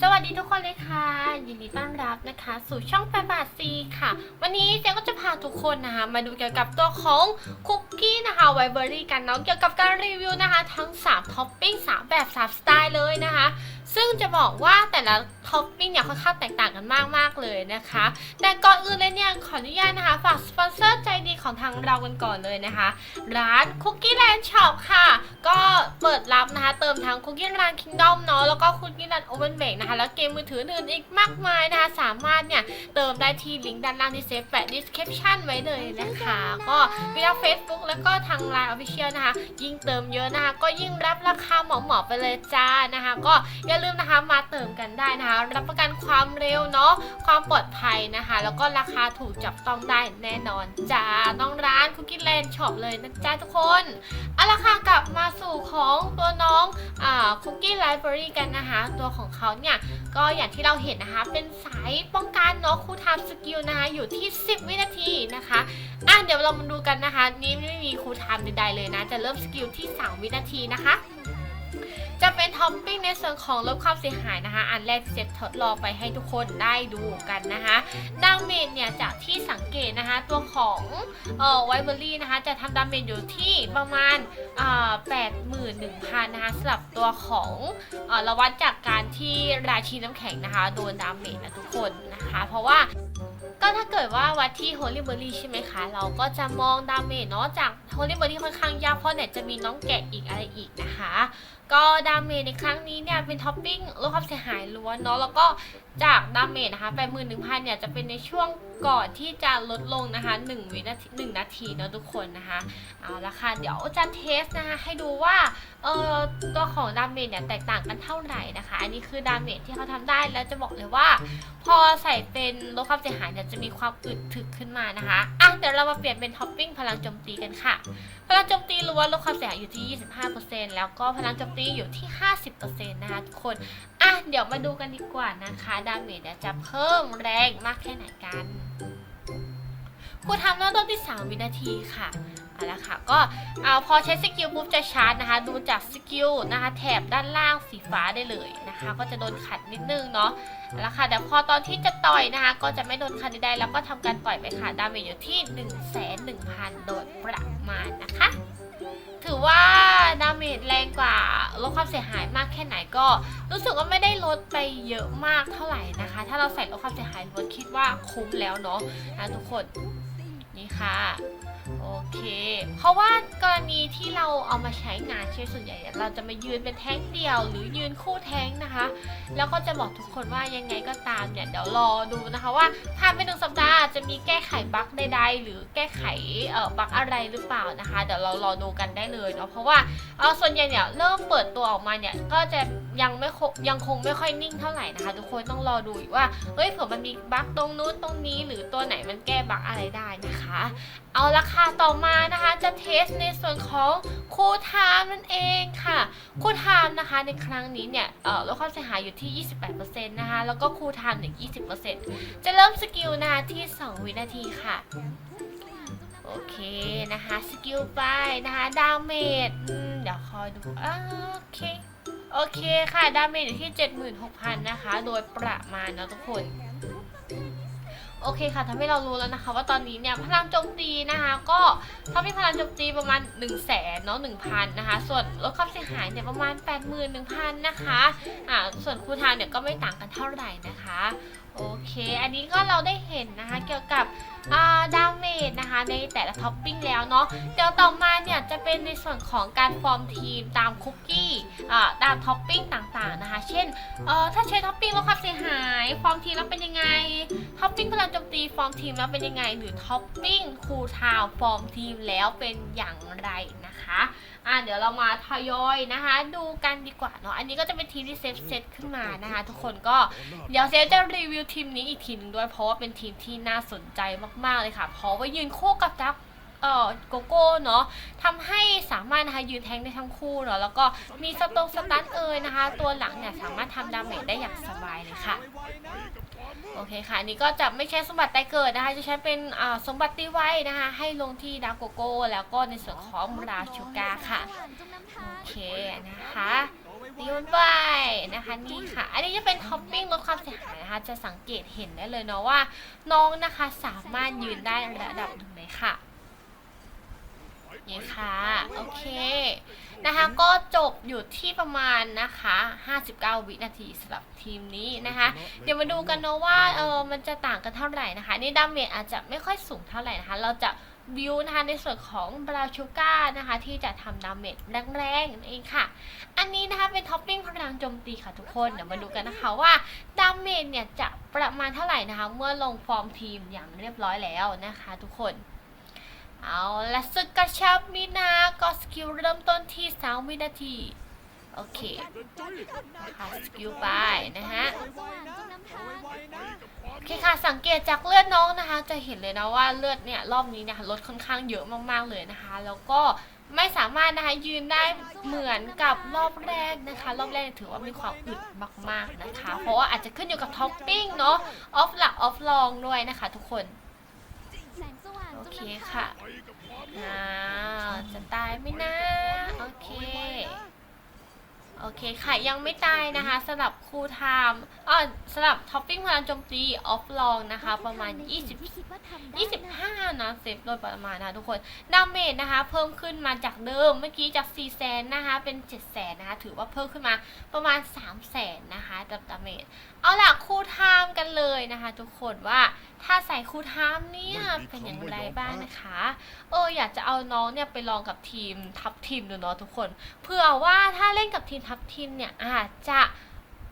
สวัสดีทุกคนเลยค่ะ ยินดีต้อนรับนะคะ สู่ช่องแปบาทซีค่ะ วันนี้เจ๊ก็จะพาทุกคนนะคะ มาดูเกี่ยวกับตัวของคุกกี้ นะคะไวเบอรี่กันเนาะเกี่ยวกับการรีวิวนะคะ ทั้ง 3ท็อปปิ้ง3แบบ3สไตล์เลยนะคะ ซึ่งจะบอกว่าแต่ละท็อปปิ้งเนี่ยค่อนข้างแตกต่างกันมากมากเลยนะคะ แต่ก่อนอื่นเลยเนี่ยขออนุญาตนะคะฝากสปอนเซอร์ใจดีของทางเรากันก่อนเลยนะคะ ร้าน Cookie Land Shop ค่ะ ก็เปิดรับนะคะ เติมทั้ง Cookie Land Kingdom เนาะแล้วก็ Cookie Land Open Bake นะคะแล้วเกมมือถืออื่นอีกมากมายนะคะ สามารถเนี่ยเติมได้ที่ลิงก์ด้านล่างที่เซฟแปะ description ไว้เลยนะคะ ก็มีทั้ง Facebook แล้วก็ทาง Line Official นะคะ ยิ่งเติมเยอะนะคะ ก็ยิ่งรับราคาเหมาะๆไปเลยจ้านะคะ ก็อย่าลืมนะคะมาเติมกันได้นะคะ รับประกันความเร็วเนาะความปลอดภัยนะคะ แล้วก็ราคาถูกจับต้องได้แน่นอนจ้าต้องร้าน Cookie Land Shop เลยนะจ้าทุกคนเอาละค่ะกลับมาสู่ของตัวน้องอ่า Cookie Library กันนะคะ ตัวของเขาเนี่ยก็อย่างที่เราเห็นนะคะ เป็นสายป้องกันเนาะคูลไทม์สกิลนะคะอยู่ที่ 10 วินาทีนะคะอะเดี๋ยวเรามาดูกันนะคะ นี่ไม่มีคูลไทม์ใดๆเลยนะ จะเริ่มสกิลที่ 3 วินาทีนะคะ จะเป็นท็อปปิ้งในส่วนของลดความเสียหายนะคะ อันแรกที่จะทดลองไปให้ทุกคนได้ดูกันนะคะดาเมจเนี่ยจากที่สังเกตนะคะ ตัวของเอ่อไวเบอรี่นะคะ จะทำดาเมจอยู่ที่ประมาณอ่า81,000นะคะสำหรับตัวของเอ่อราวัดจากการที่ราชีน้ำแข็งนะคะ โดนดาเมจนะทุกคนนะคะ เพราะว่า ก็ถ้าเกิดว่าวัดที่ Holy Berry ใช่ไหมคะ เราก็จะมองดาเมจเนาะจาก Holy Berry ค่อนข้างยากเพราะเนี่ยจะมีน้องแกะอีกอะไรอีกนะคะ ก็ดาเมจในครั้งนี้เนี่ยเป็นท็อปปิ้งลดความเสียหายล้วนเนาะแล้วก็ จากดาเมจนะคะแปดหมื่นหนึ่งพันเนี่ยจะเป็นในช่วงก่อนที่จะลดลงนะคะ1วินาที1นาทีเนาะทุกคนนะคะเอาละค่ะเดี๋ยวจะเทสนะคะให้ดูว่าเออตัวของดาเมจเนี่ยแตกต่างกันเท่าไหร่นะคะ อันนี้คือดาเมจที่เขาทำได้แล้วจะบอกเลยว่า พอใส่เป็นลดความเสียหายเนี่ยจะมีความอึดถึกขึ้นมานะคะอะเดี๋ยวเรามาเปลี่ยนเป็นท็อปปิ้งพลังโจมตีกันค่ะพลังโจมตีล้วนลดความเสียหายอยู่ที่ 25%แล้วก็พลังโจมตีอยู่ที่ 50%นะคะทุกคน อะเดี๋ยวมาดูกันดีกว่านะคะ ดาเมจจะเพิ่มแรงมากแค่ไหนกันครูทำเริ่มต้นที่ 3 วินาทีค่ะเอาละค่ะก็เอาพอใช้สกิลปุ๊บจะชาร์จนะคะ ดูจากสกิลนะคะแถบด้านล่างสีฟ้าได้เลยนะคะ ก็จะโดนขัดนิดนึงเนาะเอาละค่ะแต่พอตอนที่จะต่อยนะคะ ก็จะไม่โดนขัดใดๆแล้วก็ทำการต่อยไปค่ะดาเมจอยู่ที่ 1 1 0 0 0โดยประมาณนะคะ ถือว่าดาเมจแรงกว่าลดความเสียหายมากแค่ไหนก็ รู้สึกว่าไม่ได้ลดไปเยอะมากเท่าไหร่นะคะ ถ้าเราใส่ลดความเสียหายลดคิดว่าคุ้มแล้วเนาะนะทุกคนนี่ค่ะโอ เค เพราะว่ากรณีที่เราเอามาใช้งานใช่ส่วนใหญ่ เราจะมายืนเป็นแท้งเดียว หรือยืนคู่แท้งนะคะ แล้วก็จะบอกทุกคนว่ายังไงก็ตามเนี่ยเดี๋ยวรอดูนะคะว่าผ่านไปหนึ่งสัปดาห์จะมีแก้ไขบั๊กใดๆหรือแก้ไขเอ่อบั๊กอะไรหรือเปล่านะคะ เดี๋ยวเรารอดูกันได้เลยเนาะเพราะว่าเออส่วนใหญ่เนี่ยเริ่มเปิดตัวออกมาเนี่ยก็จะยังไม่คยังคงไม่ค่อยนิ่งเท่าไหร่นะคะ ทุกคนต้องรอดูอีกว่าเฮ้ยเผื่อมันมีบั๊กตรงนู้นตรงนี้ หรือตัวไหนมันแก้บั๊กอะไรได้นะคะ เอาละค่ะต่อมานะคะจะเทสในส่วนของคูลไทม์นั่นเองค่ะคูลไทม์นะคะในครั้งนี้เนี่ยเอ่อลดความเสียหายอยู่ที่ 28%นะคะแล้วก็คูลไทม์เนี่ย20%จะเริ่มสกิลนะคะที่ 2 วินาทีค่ะโอเคนะคะสกิลไปนะคะดาเมจเดี๋ยวคอยดูโอเคโอเคค่ะดาเมจอยู่ที่ 76,000นะคะ โดยประมาณนะทุกคน โอเคค่ะทำให้เรารู้แล้วนะคะ ว่าตอนนี้เนี่ยพลังโจมตีนะคะ ก็เขามีพลังโจมตีประมาณ 1 0 0 0 0แสนเนาะ1,000นะคะ ส่วนลดความเสียหายเนี่ยประมาณ 81,000นะคะอ่าส่วนคูทางเนี่ยก็ไม่ต่างกันเท่าไหร่นะคะโอเค อันนี้ก็เราได้เห็นนะคะเกี่ยวกับอ่าดาเม จนะคะ ในแต่ละท็อปปิ้งแล้วเนาะเดี๋ยวต่อมาเนี่ยจะเป็นในส่วนของการฟอร์มทีมตามคุกกี้ตามท็อปปิ้งต่างๆนะคะ เช่นเอ่อถ้าใช้ท็อปปิ้งลดความเสียหาย ฟอร์มทีมแล้วเป็นยังไงท็อปปิ้งพลังโจมตีฟอร์มทีมแล้วเป็นยังไง หรือท็อปปิ้งคูลทม์ฟอร์มทีมแล้วเป็นอย่างไรนะคะอะเดี๋ยวเรามาทยอยนะคะ ดูกันดีกว่าเนาะอันนี้ก็จะเป็นทีมที่เซฟเซตขึ้นมานะคะ ทุกคนก็เดี๋ยวเซฟจะรีวิวทีมนี้อีกทีนึงด้วยเพราะว่าเป็นทีมที่น่าสนใจมากๆเลยค่ะเพราะว่ายืนคู่กับดักเอ่อโกโก้เนาะทำให้สามารถนะคะยืนแทงได้ทั้งคู่เนาะแล้วก็มีสตรงสตันเอยนะคะ ตัวหลังเนี่ยสามารถทำดาเมจได้อย่างสบายเลยค่ะโอเคค่ะอันนี้ก็จะไม่ใช่สมบัติไตเกิดนะคะ จะใช้เป็นอ่าสมบัติตีไว้นะคะ ให้ลงที่ดาโกโก้ แล้วก็ในส่วนของราชูกาค่ะ โอเคนะคะ ตีมันไปนะคะนี่ค่ะ อันนี้จะเป็นท็อปปิ้งลดความเสียหายนะคะ จะสังเกตเห็นได้เลยเนาะว่า น้องนะคะสามารถยืนได้ระดับหนึ่งเลยค่ะนี่ค่ะโอเคนะคะก็จบอยู่ที่ประมาณนะคะ 59 วินาทีสำหรับทีมนี้นะคะ เดี๋ยวมาดูกันเนาะว่าเออมันจะต่างกันเท่าไหร่นะคะ นี่ดาเมจอาจจะไม่ค่อยสูงเท่าไหร่นะคะ เราจะ บิวนะคะในส่วนของบราชูก้านะคะที่จะทำดาเมจแรงๆนั่นเองค่ะ อันนี้นะคะเป็นท็อปปิ้งพลังโจมตีค่ะทุกคนเดี๋ยวมาดูกันนะคะว่าดาเมจเนี่ยจะประมาณเท่าไหร่นะคะ เมื่อลงฟอร์มทีมอย่างเรียบร้อยแล้วนะคะทุกคนเอาละศึกกระชับมินาก็สกิลเริ่มต้นที่3วินาที โอเคค่ะสกิลไปนะฮะ สังเกตจากเลือดน้องนะคะ จะเห็นเลยนะว่าเลือดเนี่ยรอบนี้เนี่ยลดค่อนข้างเยอะมากๆเลยนะคะ แล้วก็ไม่สามารถนะคะยืนได้เหมือนกับรอบแรกนะคะ รอบแรกถือว่ามีความอึดมากๆนะคะ เพราะว่าอาจจะขึ้นอยู่กับท็อปปิ้งเนาะออฟหลักออฟลองด้วยนะคะทุกคนโอเคค่ะอ้าจะตายไหมนะ โอเค โอเคค่ะ ยังไม่ตายนะคะสำหรับครูไทม์อ่าสำหรับท็อปปิ้งพลังโจมตีออฟลองนะคะ ประมาณ 20 25 นะเซฟโดยประมาณนะทุกคน ดาเมจนะคะ เพิ่มขึ้นมาจากเดิมเมื่อกี้จาก 4 แสนนะคะ เป็น 7 แสนนะคะ ถือว่าเพิ่มขึ้นมาประมาณ 3 แสนนะคะกับดาเมจเอาล่ะครูไทม์กันเลยนะคะ ทุกคนว่าถ้าใส่ครูไทม์เนี่ยเป็นอย่างไรบ้างนะคะเอออยากจะเอาน้องเนี่ยไปลองกับทีมทัพทีมดูเนาะทุกคนเผื่อว่าถ้าเล่นกับทีมทัพทีมเนี่ยอาจจะ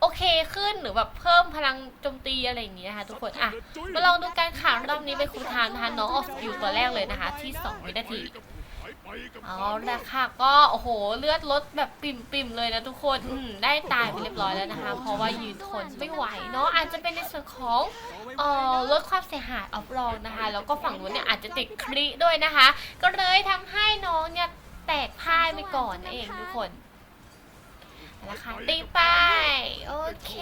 โอเคขึ้นหรือแบบเพิ่มพลังโจมตีอะไรอย่างนี้นะคะทุกคนอะมาลองดูการข่าวรอบนี้เป็นครูไทม์นะคะน้องออกสกิลตัวแรกเลยนะคะ ที่ 2 วินาทีเอาละค่ะก็โอ้โหเลือดลดแบบปิ่มๆเลยนะทุกคนอืได้ตายไปเรียบร้อยแล้วนะคะ เพราะว่ายืนทนไม่ไหวเนาะอาจจะเป็นในส่วนของเอ่อลดความเสียหายออฟรองนะคะ แล้วก็ฝั่งนู้นเนี่ยอาจจะติดคริด้วยนะคะ ก็เลยทำให้น้องเนี่ยแตกพ่ายไปก่อนนั่นเองทุกคน นะคะตีไปโอเค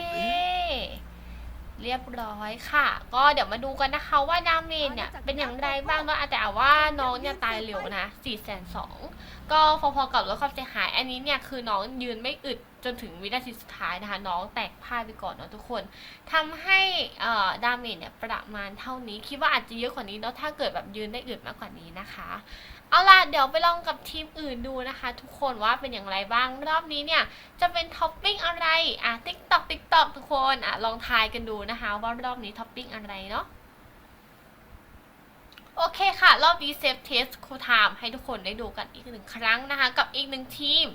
เรียบร้อยค่ะ ก็เดี๋ยวมาดูกันนะคะว่าดาเมจเนี่ยเป็นอย่างไรบ้างเนาะแต่ว่าน้องเนี่ยตายเร็วนะ4 2 0 0 0ก็พอๆกับลดความเสียหายอันนี้เนี่ยคือน้องยืนไม่อึด จนถึงวินาทีสุดท้ายนะคะ น้องแตกพ่ายไปก่อนเนาะทุกคนทำให้ดาเมจเนี่ยประมาณเท่านี้ คิดว่าอาจจะเยอะกว่านี้เนาะถ้าเกิดแบบยืนได้อึดมากกว่านี้นะคะ เอาล่ะเดี๋ยวไปลองกับทีมอื่นดูนะคะ ทุกคนว่าเป็นอย่างไรบ้างรอบนี้เนี่ยจะเป็นท็อปปิ้งอะไรอะติ๊กตอกติ๊กตอกทุกคนอะลองทายกันดูนะคะว่ารอบนี้ท็อปปิ้งอะไรเนาะ โอเคค่ะ รอบนี้เซฟเทสครูไทม์ให้ทุกคนได้ดูกันอีกหนึ่งครั้งนะคะ กับอีกหนึ่งทีม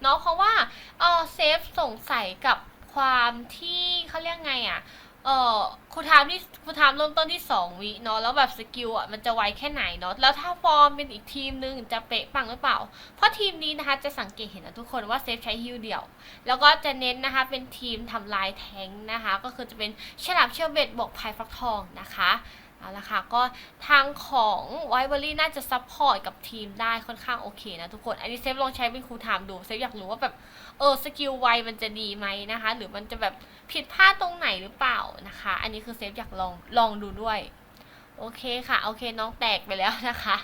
เนาะเพราะว่าเออเซฟสงสัยกับความที่เขาเรียกไงอะเออครูไทม์ที่ครูไทม์เริ่มต้นที่2วิเนาะแล้วแบบสกิลอะมันจะไวแค่ไหนเนาะแล้วถ้าฟอร์มเป็นอีกทีมหนึงจะเป๊ะปังหรือเปล่า เพราะทีมนี้นะคะจะสังเกตเห็นนะทุกคนว่าเซฟใช้ฮิวเดี่ยว แล้วก็จะเน้นนะคะเป็นทีมทำลายแทงนะคะ ก็คือจะเป็นฉลามเชอร์เบตบวกพายฟักทองนะคะ เอาละค่ะ ก็ทางของไวเบอรี่น่าจะซัพพอร์ตกับทีมได้ค่อนข้างโอเคนะทุกคน อันนี้เซฟลองใช้เป็นครูไทม์ดู เซฟอยากรู้ว่าแบบ เออ สกิลไวมันจะดีไหมนะคะ หรือมันจะแบบผิดพลาดตรงไหนหรือเปล่านะคะ อันนี้คือเซฟอยากลอง ลองดูด้วย โอเคค่ะ โอเคน้องแตกไปแล้วนะคะ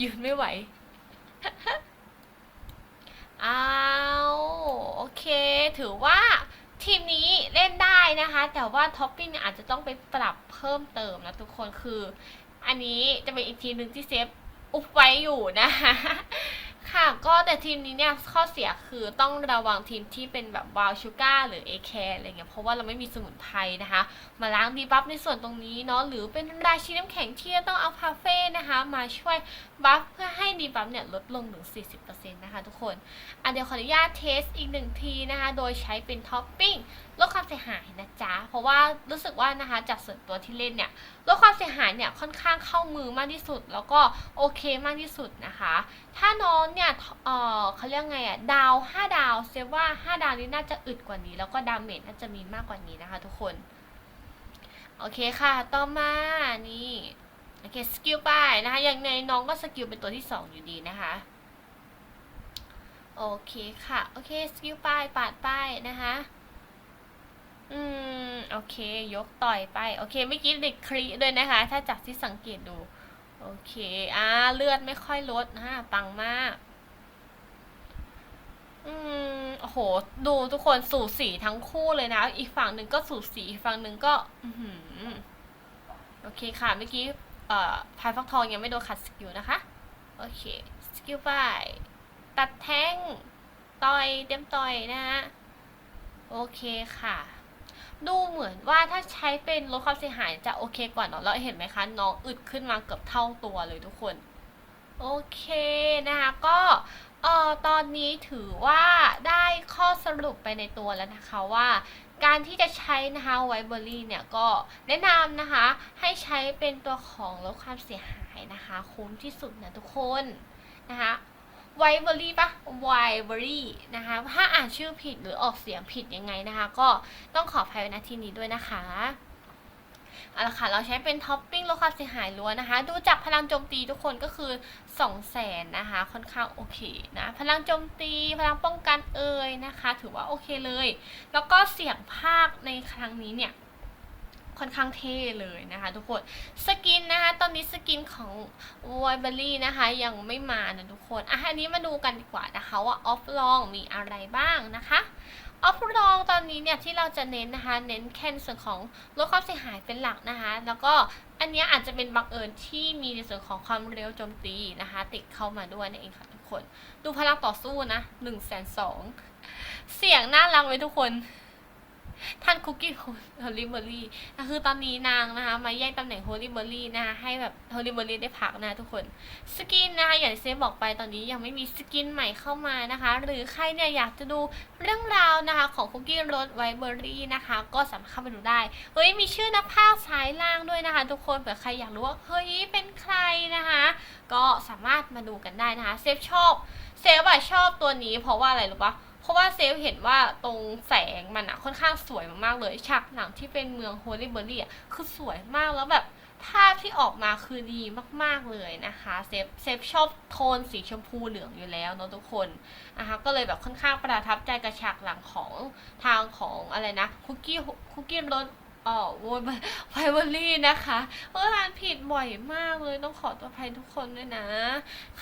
ยืนไม่ไหวอ้าวโอเค ถือว่า ทีมนี้เล่นได้นะคะ แต่ว่าท็อปปิ้งเนี่ยอาจจะต้องไปปรับเพิ่มเติมนะทุกคนคือ อันนี้จะเป็นอีกทีมหนึ่งที่เซฟอุบไว้อยู่นะคะ ค่ะก็แต่ทีมนี้เนี่ยข้อเสียคือต้องระวังทีมที่เป็นแบบวาลชูก้าหรือเอแคร์อะไรเงี้ยเพราะว่าเราไม่มีสมุนไพรนะคะ มาล้างดีบัฟในส่วนตรงนี้เนาะหรือเป็นราชีน้ำแข็งที่จะต้องเอาคาเฟ่นะคะ มาช่วยบัฟเพื่อให้ดีบัฟเนี่ยลดลงถึง 40%นะคะทุกคนอะเดี๋ยวขออนุญาตเทสอีกหนึ่งทีนะคะ โดยใช้เป็นท็อปปิ้งลดความเสียหายนะจ๊ะเพราะว่ารู้สึกว่านะคะจากส่วนตัวที่เล่นเนี่ยลดความเสียหายเนี่ยค่อนข้างเข้ามือมากที่สุด แล้วก็โอเคมากที่สุดนะคะ ถ้าน้องเนี่ยเออเขาเรียกไงอะดาว5ดาวเซฟว่า5ดาวนี้น่าจะอึดกว่านี้ แล้วก็ดาเมจน่าจะมีมากกว่านี้นะคะทุกคน โอเคค่ะ ต่อมานี่โอเคสกิลไปนะคะอย่างในน้องก็สกิลเป็นตัวที่สองอยู่ดีนะคะโอเคค่ะ โอเคสกิลป้ายปาดป้ายนะคะอืมโอเค ยกต่อยไปโอเคเมื่อกี้เด็กครีด้วยนะคะ ถ้าจากที่สังเกตดู โอเค อ่า เลือดไม่ค่อยลดนะปังมาก อืมโอ้โห ดูทุกคนสูสีทั้งคู่เลยนะ อีกฝั่งหนึ่งก็สูสีอีกฝั่งหนึ่งก็ อือหือโอเคค่ะ เมื่อกี้เอ่อพายฟักทองยังไม่โดนขัดสกิลนะคะ โอเค สกิลไปตัดแท่ง ต่อยเต็มต่อยนะฮะ โอเคค่ะ ดูเหมือนว่าถ้าใช้เป็นลดความเสียหายจะโอเคกว่าเนาะแล้วเห็นไหมคะ น้องอึดขึ้นมาเกือบเท่าตัวเลยทุกคน โอเคนะคะ ก็ เอ่อตอนนี้ถือว่าได้ข้อสรุปไปในตัวแล้วนะคะว่า การที่จะใช้นะคะไวเบอรี่เนี่ยก็แนะนำนะคะ ให้ใช้เป็นตัวของลดความเสียหายนะคะ คุ้มที่สุดนะทุกคนนะคะไวเบอรี่ปะไวเบอรี่นะคะ ถ้าอ่านชื่อผิดหรือออกเสียงผิดยังไงนะคะ ก็ต้องขออภัยในที่นี้ด้วยนะคะ เอาละค่ะ เราใช้เป็นท็อปปิ้งลดความเสียหายล้วนนะคะ ดูจากพลังโจมตีทุกคนก็คือ2 0 0แสนนะคะ ค่อนข้างโอเคนะ พลังโจมตี พลังป้องกันเอ่ยนะคะ ถือว่าโอเคเลย แล้วก็เสียงภาคในครั้งนี้เนี่ยค่อนข้างเท่เลยนะคะทุกคนสกินนะคะตอนนี้สกินของวอยเบอรี่นะคะยังไม่มานะทุกคนอะอันนี้มาดูกันดีกว่านะคะว่าออฟลองมีอะไรบ้างนะคะ ออฟรองตอนนี้เนี่ยที่เราจะเน้นนะคะ เน้นแค่ในส่วนของลดความเสียหายเป็นหลักนะคะ แล้วก็อันนี้อาจจะเป็นบังเอิญที่มีในส่วนของความเร็วโจมตีนะคะ ติดเข้ามาด้วยนั่นเองค่ะทุกคน ดูพลังต่อสู้นะหนึ่งแสนสองเสียงน่ารักไว้ทุกคน ท่านคุกกี้โฮลิเบอรี่คือตอนนี้นางนะคะ มาแย่งตำแหน่งโฮลิเบอรี่นะคะให้แบบโฮลิเบอรี่ได้พักนะทุกคน สกินนะคะอย่างที่เซฟบอกไปตอนนี้ยังไม่มีสกินใหม่เข้ามานะคะ หรือใครเนี่ยอยากจะดูเรื่องราวนะคะของคุกกี้รสไวเบอรี่นะคะ ก็สามารถเข้าไปดูได้ เฮ้ยมีชื่อนักพากย์ซ้ายล่างด้วยนะคะ ทุกคนเผื่อใครอยากรู้ว่าเฮ้ยเป็นใครนะคะ ก็สามารถมาดูกันได้นะคะ เซฟชอบเซฟอะชอบตัวนี้เพราะว่าอะไรรู้ปะ ราะว่าเซฟเห็นว่าตรงแสงมันอะค่อนข้างสวยมากๆเลยฉากหลังที่เป็นเมืองโฮลิเบอรี่อะคือสวยมากแล้วแบบภาพที่ออกมาคือดีมากๆเลยนะคะเซฟเซฟชอบโทนสีชมพูเหลืองอยู่แล้วเนาะทุกคนนะคะก็เลยแบบค่อนข้างประทับใจกับฉากหลังของทางของอะไรนะคุกกี้คุกกี้รสอ๋อโวยไวเบอรี่นะคะเอออ่านผิดบ่อยมากเลยต้องขอตัวภัยทุกคนด้วยนะ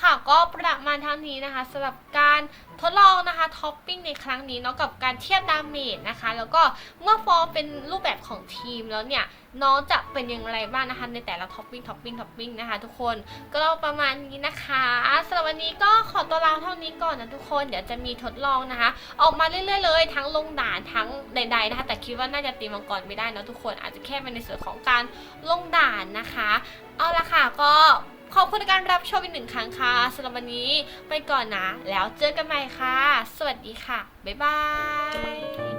ค่ะก็ประมาณเท่านี้นะคะสำหรับการ ทดลองนะคะท็อปปิ้งในครั้งนี้เนาะกับการเทียบดาเมจนะคะ แล้วก็เมื่อฟอร์มเป็นรูปแบบของทีมแล้วเนี่ยน้องจะเป็นอย่างไรบ้างนะคะ ในแต่ละท็อปปิ้งท็อปปิ้งท็อปปิ้งนะคะทุกคนก็ประมาณนี้นะคะสำหรับวันนี้ก็ขอตัวลาเท่านี้ก่อนนะทุกคนเดี๋ยวจะมีทดลองนะคะ ออกมาเรื่อยๆเลย ทั้งลงด่านทั้งใด ๆนะคะ แต่คิดว่าน่าจะตีมังกรไม่ได้นะทุกคนอาจจะแค่เป็นในส่วนของการลงด่านนะคะ เอาละค่ะก็ ขอบคุณในการรับชมอีกหนึ่งครั้งค่ะสำหรับวันนี้ไปก่อนนะ แล้วเจอกันใหม่ค่ะ สวัสดีค่ะ บ๊ายบาย